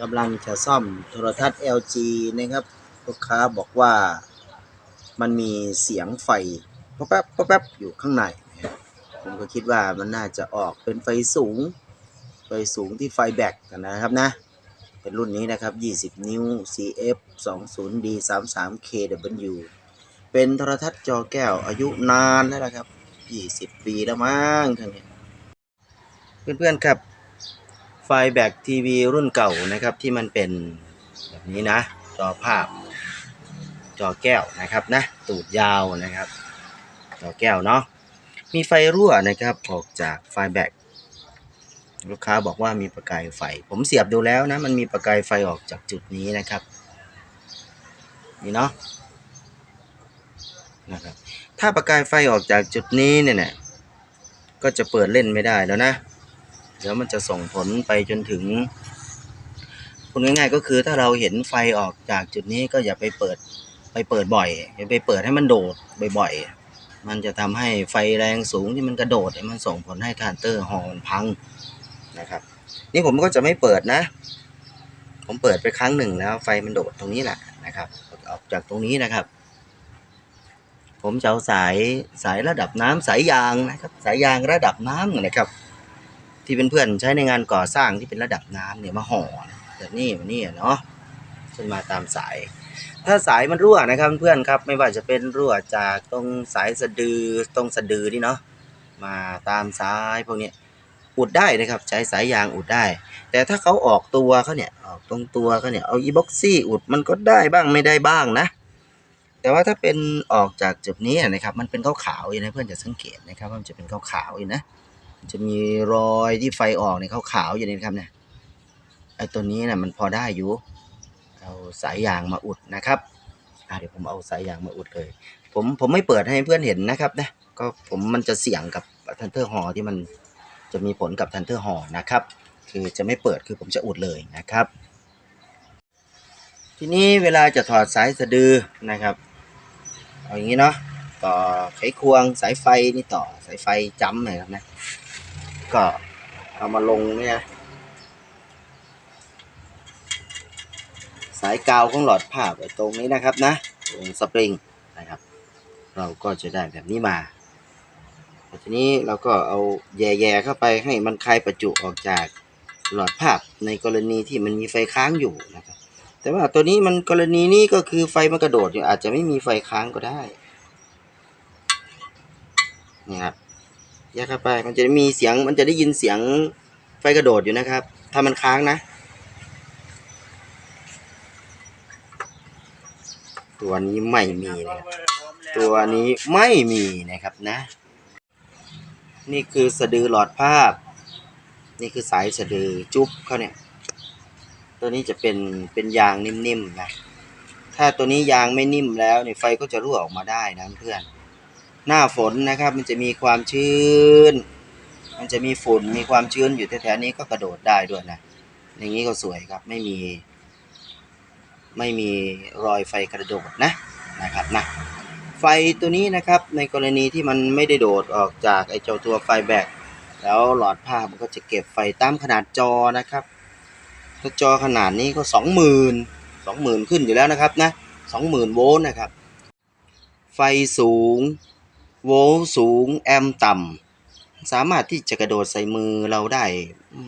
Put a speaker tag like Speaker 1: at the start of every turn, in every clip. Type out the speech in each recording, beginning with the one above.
Speaker 1: กำลังจะซ่อมโทรทัศน์ LG นะครับ ลูกค้าบอกว่ามันมีเสียงไฟป๊อปแป๊บป๊อปแป๊บอยู่ข้างในนะผมก็คิดว่ามันน่าจะออกเป็นไฟสูง ไฟสูงที่ไฟแบตกันนะครับนะ เป็นรุ่นนี้นะครับ 20 นิ้ว CF 20D 33 KW เป็นโทรทัศน์จอแก้วอายุนานแล้วละครับ 20 ปีแล้วมั้งท่านเนี่ยเพื่อนๆครับ ไฟแบกทีวีรุ่นเก่านะครับที่มันเป็นแบบนี้นะ จอภาพ จอแก้วนะครับนะ ตูดยาวนะครับ จอแก้วเนาะมีไฟรั่วนะครับออกจากไฟแบกลูกค้าบอกว่ามีประกายไฟ ผมเสียบดูแล้วนะ มันมีประกายไฟออกจากจุดนี้นะครับ นี่เนาะนะครับถ้าประกายไฟออกจากจุดนี้เนี่ยก็จะเปิดเล่นไม่ได้แล้วนะ เดี๋ยวมันจะส่งผลไปจนถึงพูดง่ายๆก็คือถ้าเราเห็นไฟออกจากจุดนี้ก็อย่าไปเปิดไปเปิดบ่อยอย่าไปเปิดให้มันโดดบ่อยๆ มันจะทำให้ไฟแรงสูงที่มันกระโดดมันส่งผลให้ทานเตอร์ฮอมันพังนะครับ นี่ผมก็จะไม่เปิดนะ ผมเปิดไปครั้งหนึ่งแล้วไฟมันโดดตรงนี้แหละนะครับ ออกจากตรงนี้นะครับ ผมจะเอาสายสายระดับน้ำสายยางนะครับ สายยางระดับน้ำนะครับ ที่เป็นเพื่อนใช้ในงานก่อสร้างที่เป็นระดับน้ำเนี่ยมาห่อแบบนี้แบบนี้เนาะขึ้นมาตามสาย ถ้าสายมันรั่วนะครับเพื่อนครับ ไม่ว่าจะเป็นรั่วจากตรงสายสะดือตรงสะดือนี่เนาะมาตามสายพวกนี้อุดได้นะครับใช้สายยางอุดได้ แต่ถ้าเขาออกตัวเขาเนี่ยออกตรงตัวเขาเนี่ยเอาอีบ็อกซี่อุดมันก็ได้บ้างไม่ได้บ้างนะ แต่ว่าถ้าเป็นออกจากจุดนี้นะครับ มันเป็นขาวๆอยู่นะเพื่อนจะสังเกตนะครับว่ามันจะเป็นขาวๆอยู่นะ จะมีรอยที่ไฟออกเนี่ยขาวๆอยู่นี่นะครับเนี่ยไอ้ตัวนี้นะมันพอได้อยู่ เอาสายยางมาอุดนะครับเดี๋ยวผมเอาสายยางมาอุดเลย ผมผมไม่เปิดให้เพื่อนเห็นนะครับนะก็ผมมันจะเสี่ยงกับทันเทอร์หอที่มันจะมีผลกับทันเทอร์หอนะครับ คือจะไม่เปิดคือผมจะอุดเลยนะครับ ทีนี้เวลาจะถอดสายสะดือนะครับเอาอย่างนี้เนาะต่อไขควงสายไฟนี่ต่อสายไฟจ้ำเลยครับนะ ก็เอามาลงเนี่ยสายกาวของหลอดภาพไว้ตรงนี้นะครับนะตรงสปริงนะครับ เราก็จะได้แบบนี้มาทีนี้เราก็เอาแย่ๆเข้าไปให้มันคลายประจุออกจากหลอดภาพในกรณีที่มันมีไฟค้างอยู่นะครับ แต่ว่าตัวนี้มันกรณีนี้ก็คือไฟมันกระโดดอยู่อาจจะไม่มีไฟค้างก็ได้นี่ครับ ยกเข้าไป มันจะมีเสียง มันจะได้ยินเสียงไฟกระโดดอยู่นะครับ ถ้ามันค้างนะ ตัวนี้ไม่มีนะครับ ตัวนี้ไม่มีนะครับนะ นี่คือสะดือหลอดภาพ นี่คือสายสะดือจุ๊บเขาเนี่ย ตัวนี้จะเป็น เป็นยางนิ่มๆนะ ถ้าตัวนี้ยางไม่นิ่มแล้วเนี่ยไฟก็จะรั่วออกมาได้นะเพื่อน หน้าฝนนะครับ มันจะมีความชื้น มันจะมีฝุ่นมีความชื้นอยู่แถวๆนี้ก็กระโดดได้ด้วยนะอย่างนี้ก็สวยครับไม่มี ไม่มีรอยไฟกระโดดนะนะครับนะไฟตัวนี้นะครับในกรณีที่มันไม่ได้โดดออกจากไอเจ้าตัวไฟแบกแล้วหลอดภาพมันก็จะเก็บไฟตามขนาดจอนะครับถ้าจอขนาดนี้ก็สองหมื่นสองหมื่นขึ้นอยู่แล้วนะครับนะสองหมื่นโวลต์นะครับ ไฟสูง โวลต์สูงแอมป์ต่ำสามารถที่จะกระโดดใส่มือเราได้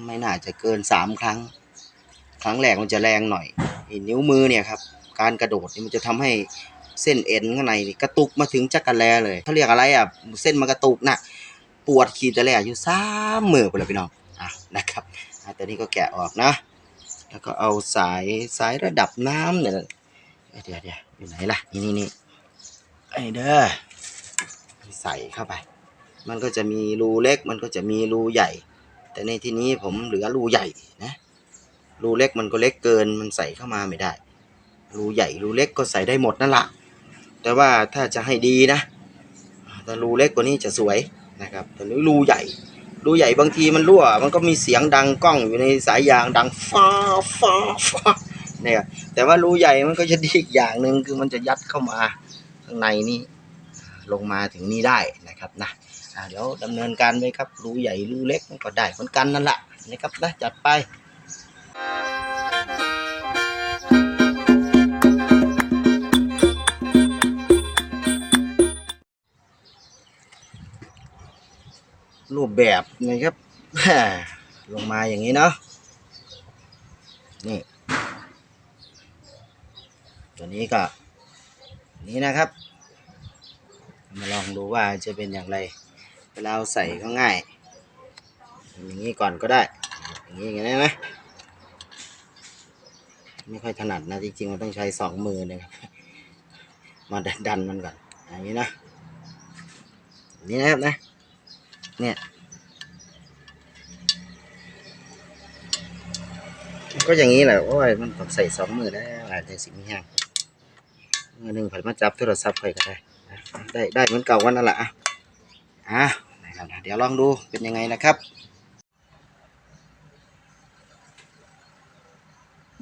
Speaker 1: ไม่น่าจะเกินสามครั้ง ครั้งแรกมันจะแรงหน่อยนิ้วมือเนี่ยครับการกระโดดนี่มันจะทำให้เส้นเอ็นข้างในกระตุกมาถึงจักระแลเลยเขาเรียกอะไรอะเส้นมันกระตุกน่ะปวดขีดจะแลอยู่สามมือไปเลยพี่น้องอะนะครับตัวนี้ก็แกะออกนะ แล้วก็เอาสายสายระดับน้ำเนี่ยเอ้ยเดี๋ยวเดี๋ยวอยู่ไหนล่ะนี่นี่นี่ไอเด้อ ใส่เข้าไป มันก็จะมีรูเล็กมันก็จะมีรูใหญ่ แต่ในที่นี้ผมเหลือรูใหญ่นะรูเล็กมันก็เล็กเกินมันใส่เข้ามาไม่ได้ รูใหญ่รูเล็กก็ใส่ได้หมดนั่นละแต่ว่าถ้าจะให้ดีนะถ้ารูเล็กกว่านี้จะสวยนะครับแต่นี้รูใหญ่รูใหญ่บางทีมันรั่ว มันก็มีเสียงดังกล้องอยู่ในสายยางดังฟ้าฟ้าฟ้าเนี่ยแต่ว่ารูใหญ่มันก็จะดีอีกอย่างหนึ่งคือมันจะยัดเข้ามาข้างในนี่ ลงมาถึงนี่ได้นะครับนะเดี๋ยวดำเนินการไปครับรูใหญ่รูเล็กก็ได้เหมือนกันนั่นแหละนะครับนะจัดไปรูปแบบนะครับลงมาอย่างนี้เนาะนี่ตัวนี้ก็นี่นะครับ มาลองดูว่าจะเป็นอย่างไร เวลาใส่ก็ง่าย อย่างนี้ก่อนก็ได้ อย่างนี้อย่างนี้ไหมไม่ค่อยถนัดนะจริงๆมันต้องใช้สองมือนะครับ มาดันมันก่อน อย่างนี้นะนี้นะครับนะ เนี่ยก็อย่างนี้แหละโอ้ยมันต้องใส่สองมือได้อาจจะสิมีแห้งมือหนึ่งผัดมาจับโทรศัพท์ไปก็ได้ ได้ได้เหมือนเก่าวันนั่นแหละอะอะนะครับเดี๋ยวลองดูเป็นยังไงนะครับ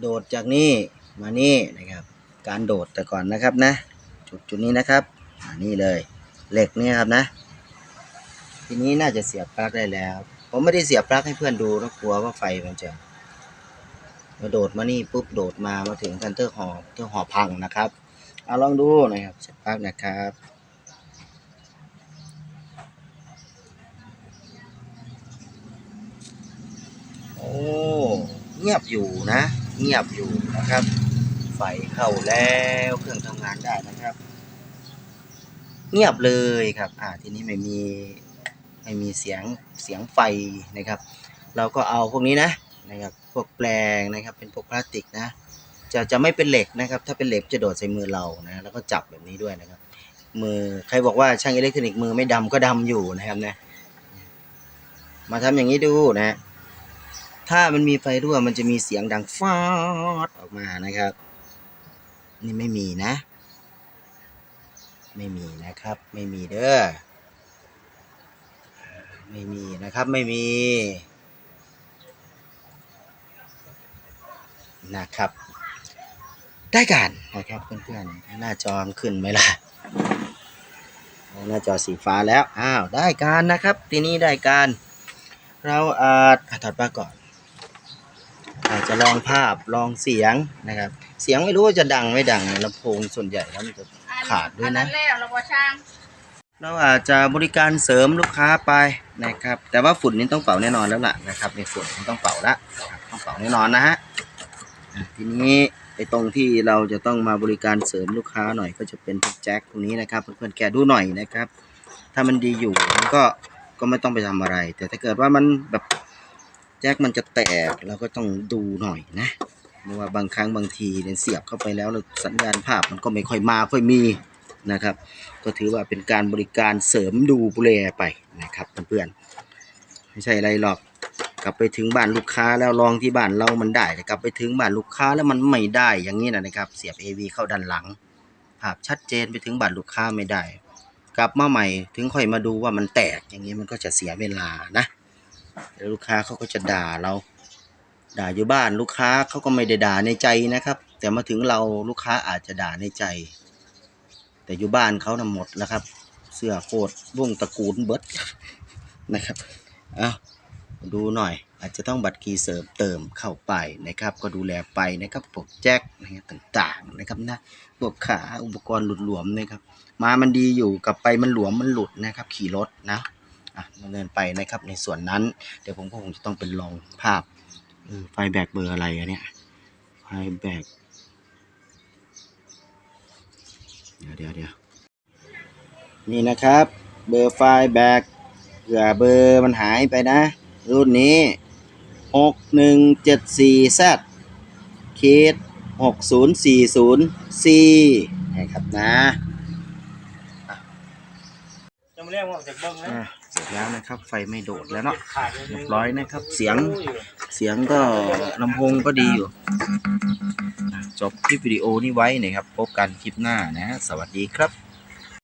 Speaker 1: โดดจากนี่มานี่นะครับ การโดดแต่ก่อนนะครับนะ จุดจุดนี้นะครับอ่านี่เลยเหล็กนี่ครับนะ ทีนี้น่าจะเสียบปลั๊กได้แล้ว ผมไม่ได้เสียบปลั๊กให้เพื่อนดูนะกลัวว่าไฟมันจะมาโดดมานี่ปุ๊บโดดมามาถึงกันเตอร์หอเตอร์หอพังนะครับเอาลองดูนะครับเสียบปลั๊กนะครับ โอ้เงียบอยู่นะ เงียบอยู่นะครับ ไฟเข้าแล้วเครื่องทำงานได้นะครับ เงียบเลยครับ อ่าทีนี้ไม่มีไม่มีเสียงเสียงไฟนะครับ เราก็เอาพวกนี้นะนะครับพวกแปลงนะครับ เป็นพวกพลาสติกนะจะจะไม่เป็นเหล็กนะครับ ถ้าเป็นเหล็กจะโดดใส่มือเรานะแล้วก็จับแบบนี้ด้วยนะครับ มือใครบอกว่าช่างอิเล็กทรอนิกส์มือไม่ดำก็ดำอยู่นะครับนะมาทำอย่างนี้ดูนะ ถ้ามันมีไฟรั่วมันจะมีเสียงดังฟาดออกมานะครับ นี่ไม่มีนะ ไม่มีนะครับ ไม่มีเด้อไม่มีนะครับไม่มีนะครับ ได้การนะครับเพื่อนๆหน้าจอมขึ้นไหมล่ะหน้าจอสีฟ้าแล้วอ้าวได้การนะครับ ทีนี้ได้การ เราอาจถอดปก่อน อาจจะลองภาพลองเสียงนะครับ เสียงไม่รู้ว่าจะดังไม่ดังลำโพงส่วนใหญ่แล้วมันจะขาดด้วยนะ
Speaker 2: อัแล้วเราก็ช่าง
Speaker 1: เราอาจจะบริการเสริมลูกค้าไปนะครับ แต่ว่าฝุ่นนี้ต้องเป่าแน่นอนแล้วล่ะนะครับในฝุ่นนี้ต้องเป่าละนะครับต้องเป่าแน่นอนนะฮะอะทีนี้ไอ้ตรงที่เราจะต้องมาบริการเสริมลูกค้าหน่อยก็จะเป็นพวกแจ็คพวกนี้นะครับเพื่อนๆแกะดูหน่อยนะครับ ถ้ามันดีอยู่มันก็ก็ไม่ต้องไปทำอะไร แต่ถ้าเกิดว่ามันแบบ แจ็คมันจะแตกเราก็ต้องดูหน่อยนะเพราะว่าบางครั้งบางทีเนี่ยเสียบเข้าไปแล้วสัญญาณภาพมันก็ไม่ค่อยมาค่อยมีนะครับ ก็ถือว่าเป็นการบริการเสริมดูบุแลไปนะครับเพื่อนๆไม่ใช่อะไรหรอกกลับไปถึงบ้านลูกค้าแล้วลองที่บ้านเรามันได้แต่กลับไปถึงบ้านลูกค้าแล้วมันไม่ได้อย่างนี้นะนะครับ เสียบ AV เข้าด้านหลัง ภาพชัดเจนไปถึงบ้านลูกค้าไม่ได้ กลับมาใหม่ถึงค่อยมาดูว่ามันแตกอย่างนี้มันก็จะเสียเวลานะ แล้วลูกค้าเขาก็จะด่าเรา ด่าอยู่บ้านลูกค้าเขาก็ไม่ได้ด่าในใจนะครับ แต่มาถึงเราลูกค้าอาจจะด่าในใจ แต่อยู่บ้านเขานะหมดแล้วครับ เสื้อโคตรวงตระกูลเบิร์ดนะครับเอาดูหน่อยอาจจะต้องบัตรคีย์เสริมเติมเข้าไปนะครับ ก็ดูแลไปนะครับพวกแจ็คนะครับต่างๆนะครับนะพวกขาอุปกรณ์หลุดหลวมนะครับ มามันดีอยู่กลับไปมันหลวมมันหลุดนะครับ ขี่รถนะ ดำเนินไปนะครับในส่วนนั้น เดี๋ยวผมก็คงจะต้องเป็นลองภาพเออไฟแบกเบอร์อะไรอะเนี่ย ไฟแบกเดี๋ยวเดี๋ยวเดี๋ยวนี่นะครับ เบอร์ไฟล์แบกเผื่อเบอร์มันหายไปนะ รุ่นนี้หกหนึ่งเจ็ดสี่แซดเคสหกศูนย์สี่ศูนย์ซีนะครับนะ
Speaker 3: จะมาเรียกว่าจากเบิ้งนะ
Speaker 1: อะ เสร็จแล้วนะครับ ไฟไม่โดดแล้วเนาะ
Speaker 3: เรี
Speaker 1: ยบร้อยนะครับ เสียงเสียงก็ลำโพงก็ดีอยู่ จบคลิปวิดีโอนี้ไว้นะครับ พบกันคลิปหน้านะ สวัสดีครับ